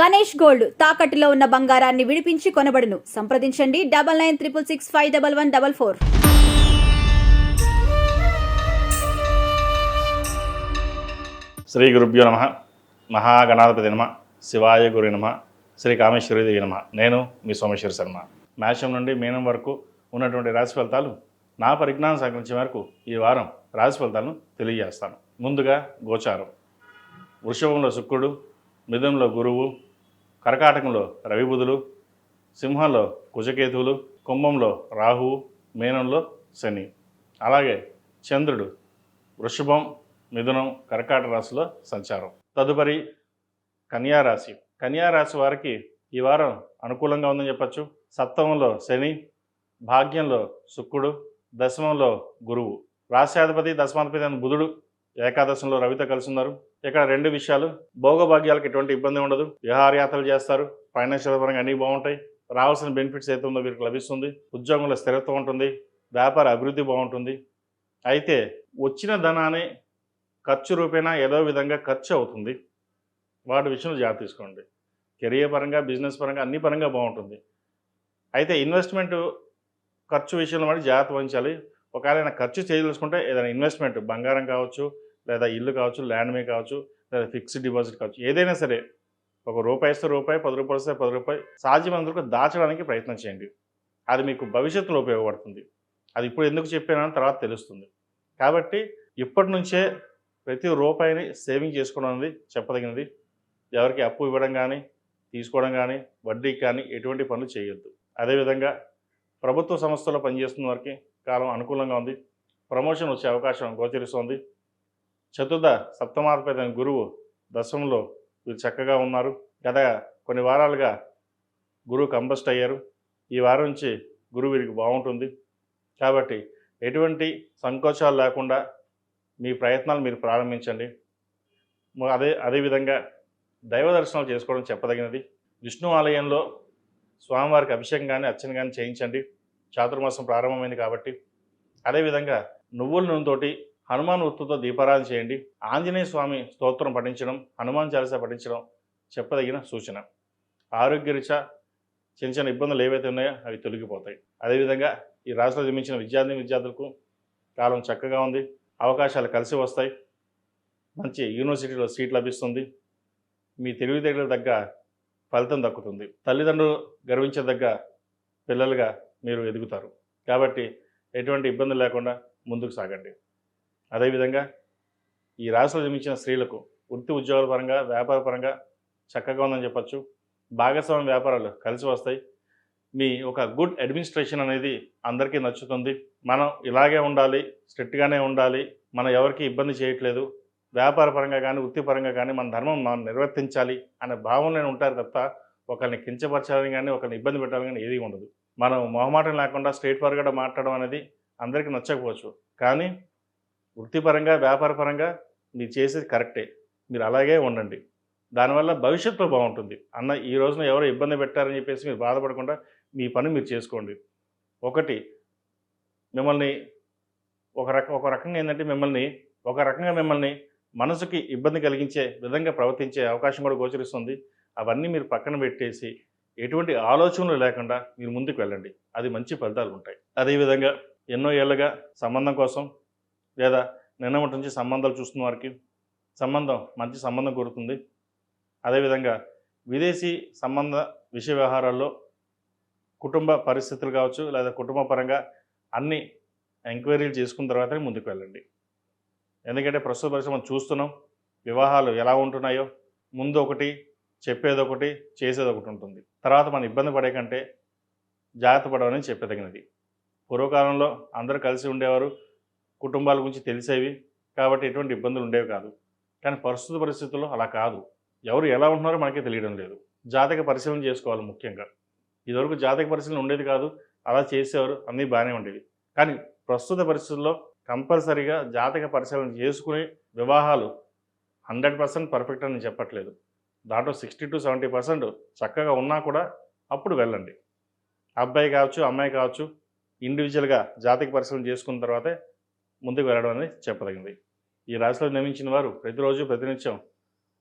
Ganesh gold తాకట్టులో ఉన్న బంగారాన్ని విడిపించి కొనబడును. సంప్రదించండి. Double nine triple six five double one double four. Shri గురుభ్యో నమ. మహాగణాధిపతి నమ. శివాయ గురి నమ. శ్రీ కామేశ్వరీదేవి నమ. నేను మీ సోమేశ్వర శర్మ. మేషం నుండి మీనం వరకు ఉన్నటువంటి రాశి ఫలితాలు నా పరిజ్ఞానం సహకరించే వరకు ఈ వారం రాశి ఫలితాలను తెలియజేస్తాను. ముందుగా గోచారం. వృషభంలో శుక్రుడు మిథంలో గురువు కర్కాటకంలో రవిబుధులు సింహంలో కుజకేతువులు కుంభంలో రాహువు మీనంలో శని. అలాగే చంద్రుడు వృషభం మిథునం కర్కాటక రాశిలో సంచారం. తదుపరి కన్యా రాశి. కన్యా రాశి వారికి ఈ వారం అనుకూలంగా ఉందని చెప్పచ్చు. సప్తమంలో శని భాగ్యంలో శుక్రుడు దశమంలో గురువు. రాశ్యాధిపతి దశమాధిపతి అయిన బుధుడు ఏకాదశంలో రవితో కలుసున్నారు ఇక్కడ రెండు విషయాలు. భోగభాగ్యాలకు ఎటువంటి ఇబ్బంది ఉండదు. విహారయాత్రలు చేస్తారు. ఫైనాన్షియల్ పరంగా అన్నీ బాగుంటాయి. రావాల్సిన బెనిఫిట్స్ అయితే ఉందో వీరికి లభిస్తుంది. ఉద్యోగంలో స్థిరత్వం ఉంటుంది. వ్యాపార అభివృద్ధి బాగుంటుంది. అయితే వచ్చిన ధనాన్ని ఖర్చు రూపేణా ఏదో విధంగా ఖర్చు అవుతుంది. వాటి విషయంలో జాగ్రత్త తీసుకోండి. కెరియర్ పరంగా బిజినెస్ పరంగా అన్ని పరంగా బాగుంటుంది. అయితే ఇన్వెస్ట్మెంట్ ఖర్చు విషయంలో మరి జాగ్రత్త వహించాలి. ఒకవేళ ఖర్చు చేయదలుచుకుంటే ఏదైనా ఇన్వెస్ట్మెంట్ బంగారం కావచ్చు లేదా ఇల్లు కావచ్చు ల్యాండ్ మీద కావచ్చు లేదా ఫిక్స్డ్ డిపాజిట్ కావచ్చు ఏదైనా సరే ఒక రూపాయి ఇస్తే రూపాయి పది రూపాయలు ఇస్తే పది రూపాయి సాధ్యమైనంత దాచడానికి ప్రయత్నం చేయండి. అది మీకు భవిష్యత్తులో ఉపయోగపడుతుంది. అది ఇప్పుడు ఎందుకు చెప్పానని తర్వాత తెలుస్తుంది. కాబట్టి ఇప్పటి నుంచే ప్రతి రూపాయిని సేవింగ్ చేసుకోవడం అనేది చెప్పదగినది. ఎవరికి అప్పు ఇవ్వడం కానీ తీసుకోవడం కానీ వడ్డీకి కానీ ఎటువంటి పనులు చేయొద్దు. అదేవిధంగా ప్రభుత్వ సంస్థలో పనిచేస్తున్న వారికి కాలం అనుకూలంగా ఉంది. ప్రమోషన్ వచ్చే అవకాశం గోచరిస్తోంది. చతుర్థ సప్తమాధిపతి గురువు దశంలో వీరు చక్కగా ఉన్నారు. గత కొన్ని వారాలుగా గురువు కంబస్ట్ అయ్యారు. ఈ వారం నుంచి గురువు వీరికి బాగుంటుంది. కాబట్టి ఎటువంటి సంకోచాలు లేకుండా మీ ప్రయత్నాలు మీరు ప్రారంభించండి. అదే అదేవిధంగా దైవ దర్శనాలు చేసుకోవడం చెప్పదగినది. విష్ణు ఆలయంలో స్వామివారికి అభిషేకం కానీ అర్చన కానీ చేయించండి. చాతుర్మాసం ప్రారంభమైంది కాబట్టి. అదేవిధంగా నువ్వుల నూనెతోటి హనుమాన్ వృత్తితో దీపారాధన చేయండి. ఆంజనేయ స్వామి స్తోత్రం పఠించడం హనుమాన్ చాలీసా పఠించడం చెప్పదగిన సూచన. ఆరోగ్యరీత్యా చిన్న చిన్న ఇబ్బందులు ఏవైతే ఉన్నాయో అవి తొలగిపోతాయి. అదేవిధంగా ఈ రాశిలో జన్మించిన విద్యార్థి విద్యార్థులకు కాలం చక్కగా ఉంది. అవకాశాలు కలిసి వస్తాయి. మంచి యూనివర్సిటీలో సీట్ లభిస్తుంది. మీ తెలివితేటలకు తగ్గ ఫలితం దక్కుతుంది. తల్లిదండ్రులు గర్వించదగ్గ పిల్లలుగా మీరు ఎదుగుతారు. కాబట్టి ఎటువంటి ఇబ్బంది లేకుండా ముందుకు సాగండి. అదేవిధంగా ఈ రాశులు జన్మించిన స్త్రీలకు వృత్తి ఉద్యోగాల పరంగా వ్యాపార పరంగా చక్కగా ఉందని చెప్పచ్చు. భాగస్వామ్య వ్యాపారాలు కలిసి వస్తాయి. మీ ఒక గుడ్ అడ్మినిస్ట్రేషన్ అనేది అందరికీ నచ్చుతుంది. మనం ఇలాగే ఉండాలి స్ట్రిక్ట్గానే ఉండాలి మనం ఎవరికి ఇబ్బంది చేయట్లేదు. వ్యాపార పరంగా కానీ వృత్తిపరంగా కానీ మన ధర్మం మనం నిర్వర్తించాలి అనే భావనలో ఉంటారు తప్ప ఒకరిని కించపరచాలని కానీ ఒకరిని ఇబ్బంది పెట్టాలని కానీ ఏది ఉండదు. మనం మొహమాటం లేకుండా స్ట్రేట్ ఫార్వర్డ్గా మాట్లాడడం అనేది అందరికీ నచ్చకపోవచ్చు. కానీ వృత్తిపరంగా వ్యాపారపరంగా మీరు చేసేది కరెక్టే. మీరు అలాగే ఉండండి. దానివల్ల భవిష్యత్తులో బాగుంటుంది అన్న ఈ రోజున ఎవరో ఇబ్బంది పెట్టారని చెప్పేసి మీరు బాధపడకుండా మీ పని మీరు చేసుకోండి. ఒకటి మిమ్మల్ని ఒక రకం ఒక రకంగా ఏంటంటే మిమ్మల్ని ఒక రకంగా మిమ్మల్ని మనసుకి ఇబ్బంది కలిగించే విధంగా ప్రవర్తించే అవకాశం కూడా గోచరిస్తుంది. అవన్నీ మీరు పక్కన పెట్టేసి ఎటువంటి ఆలోచనలు లేకుండా మీరు ముందుకు వెళ్ళండి. అది మంచి ఫలితాలు ఉంటాయి. అదేవిధంగా ఎన్నో ఏళ్ళుగా సంబంధం కోసం లేదా నిన్నటి నుంచి సంబంధాలు చూస్తున్న వారికి సంబంధం మంచి సంబంధం కోరుతుంది. అదేవిధంగా విదేశీ సంబంధ విషయ వ్యవహారాల్లో కుటుంబ పరిస్థితులు కావచ్చు లేదా కుటుంబ పరంగా అన్ని ఎంక్వైరీలు చేసుకున్న తర్వాతనే ముందుకు వెళ్ళండి. ఎందుకంటే ప్రస్తుత పరిస్థితి మనం చూస్తున్నాం వివాహాలు ఎలా ఉంటున్నాయో ముందు ఒకటి చెప్పేది ఒకటి చేసేది ఒకటి ఉంటుంది. తర్వాత మనం ఇబ్బంది పడే కంటే జాగ్రత్త పడవని చెప్పదగినది. పూర్వకాలంలో అందరూ కలిసి ఉండేవారు కుటుంబాల గురించి తెలిసేవి. కాబట్టి ఎటువంటి ఇబ్బందులు ఉండేవి కాదు. కానీ ప్రస్తుత పరిస్థితుల్లో అలా కాదు. ఎవరు ఎలా ఉంటున్నారో మనకే తెలియడం లేదు. జాతక పరిశీలన చేసుకోవాలి ముఖ్యంగా. ఇదివరకు జాతక పరిశీలన ఉండేది కాదు. అలా చేసేవారు అన్నీ బాగానే ఉండేవి. కానీ ప్రస్తుత పరిస్థితుల్లో కంపల్సరీగా జాతక పరిశీలన చేసుకుని వివాహాలు హండ్రెడ్ పర్సెంట్ పర్ఫెక్ట్ అని చెప్పట్లేదు. దాంట్లో సిక్స్టీ టు సెవెంటీ పర్సెంట్ చక్కగా ఉన్నా కూడా అప్పుడు వెళ్ళండి. అబ్బాయి కావచ్చు అమ్మాయి కావచ్చు ఇండివిజువల్గా జాతక పరిశీలన చేసుకున్న తర్వాతే ముందుకు వెళ్ళడం అనేది చెప్పదగింది. ఈ రాశిలో నియమించిన వారు ప్రతిరోజు ప్రతినిత్యం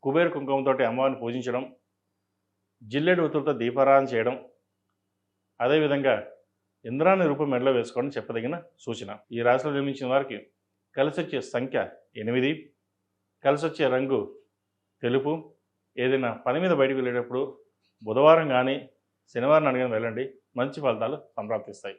కుబేర్ కుంకుమతోటి అమ్మవారిని పూజించడం జిల్లెడు ఉతులతో దీపారాధన చేయడం అదేవిధంగా ఇంద్రాన్ని రూపం మెడలో వేసుకోవడం చెప్పదగిన సూచన. ఈ రాశిలో నిర్మించిన వారికి కలిసి వచ్చే సంఖ్య ఎనిమిది. కలిసి వచ్చే రంగు తెలుపు. ఏదైనా పని మీద బయటకు వెళ్ళేటప్పుడు బుధవారం కానీ శనివారం అడిగిన వెళ్ళండి. మంచి ఫలితాలు సంప్రాప్తిస్తాయి.